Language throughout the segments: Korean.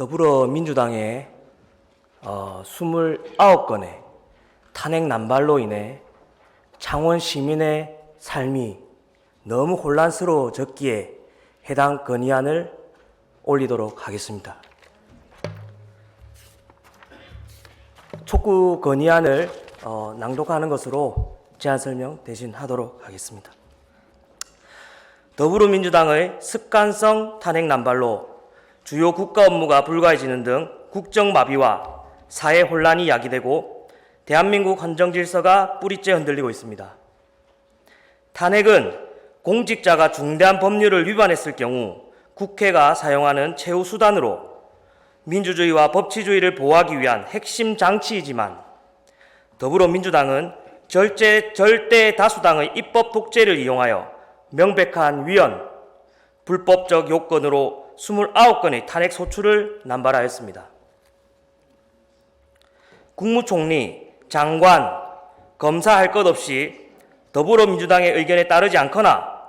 더불어민주당의 어, 29건의 탄핵 남발로 인해 창원 시민의 삶이 너무 혼란스러워졌기에 해당 건의안을 올리도록 하겠습니다. 촉구 건의안을 어, 낭독하는 것으로 제안 설명 대신 하도록 하겠습니다. 더불어민주당의 습관성 탄핵 남발로 주요 국가 업무가 불가해지는 등 국정 마비와 사회 혼란이 야기되고 대한민국 헌정 질서가 뿌리째 흔들리고 있습니다. 탄핵은 공직자가 중대한 법률을 위반했을 경우 국회가 사용하는 최후 수단으로 민주주의와 법치주의를 보호하기 위한 핵심 장치이지만 더불어민주당은 절제, 절대 다수당의 입법 독재를 이용하여 명백한 위헌, 불법적 요건으로 29건의 탄핵 소추를 남발하였습니다. 국무총리, 장관, 검사 할 것 없이 더불어민주당의 의견에 따르지 않거나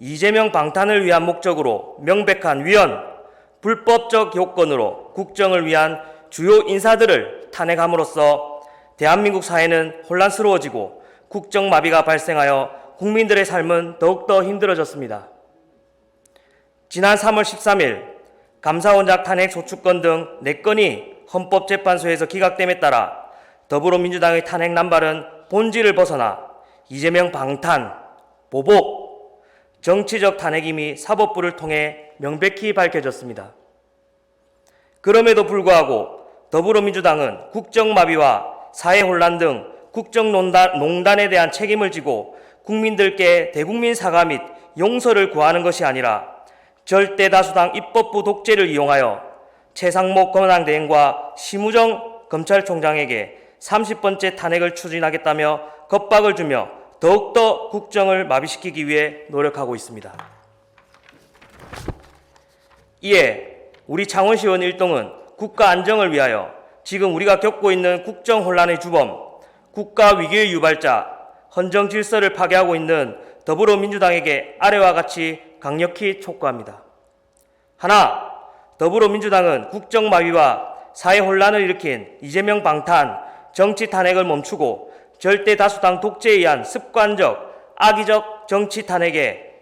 이재명 방탄을 위한 목적으로 명백한 위헌, 불법적 요건으로 국정을 위한 주요 인사들을 탄핵함으로써 대한민국 사회는 혼란스러워지고 국정 마비가 발생하여 국민들의 삶은 더욱더 힘들어졌습니다. 지난 3월 13일 감사원장 탄핵 소추권 등 4건이 헌법재판소에서 기각됨에 따라 더불어민주당의 탄핵 남발은 본질을 벗어나 이재명 방탄, 보복, 정치적 탄핵임이 사법부를 통해 명백히 밝혀졌습니다. 그럼에도 불구하고 더불어민주당은 국정마비와 사회혼란 등 국정농단에 대한 책임을 지고 국민들께 대국민 사과 및 용서를 구하는 것이 아니라 절대 다수당 입법부 독재를 이용하여 최상목 권한대행과 심우정 검찰총장에게 30번째 탄핵을 추진하겠다며 겁박을 주며 더욱더 국정을 마비시키기 위해 노력하고 있습니다. 이에 우리 창원시의원 일동은 국가 안정을 위하여 지금 우리가 겪고 있는 국정 혼란의 주범, 국가 위기의 유발자, 헌정 질서를 파괴하고 있는 더불어민주당에게 아래와 같이 강력히 촉구합니다. 하나, 더불어민주당은 국정 마비와 사회 혼란을 일으킨 이재명 방탄, 정치 탄핵을 멈추고 절대 다수당 독재에 의한 습관적 악의적 정치 탄핵에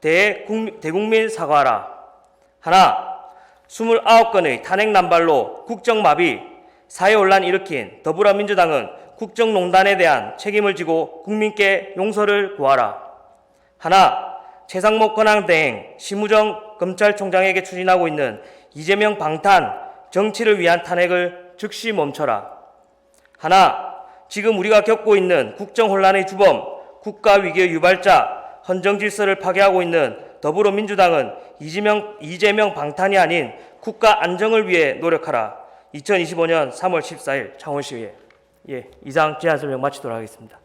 대해 국민- 대국민 사과하라. 하나, 29건의 탄핵 남발로 국정 마비, 사회 혼란 일으킨 더불어민주당은 국정농단에 대한 책임을 지고 국민께 용서를 구하라. 하나, 최상목 권한대행 심우정 검찰총장에게 추진하고 있는 이재명 방탄 정치를 위한 탄핵을 즉시 멈춰라. 하나, 지금 우리가 겪고 있는 국정 혼란의 주범, 국가 위기의 유발자, 헌정 질서를 파괴하고 있는 더불어민주당은 이재명, 이재명 방탄이 아닌 국가 안정을 위해 노력하라. 2025년 3월 14일 창원시의회 예, 이상 제안 설명 마치도록 하겠습니다.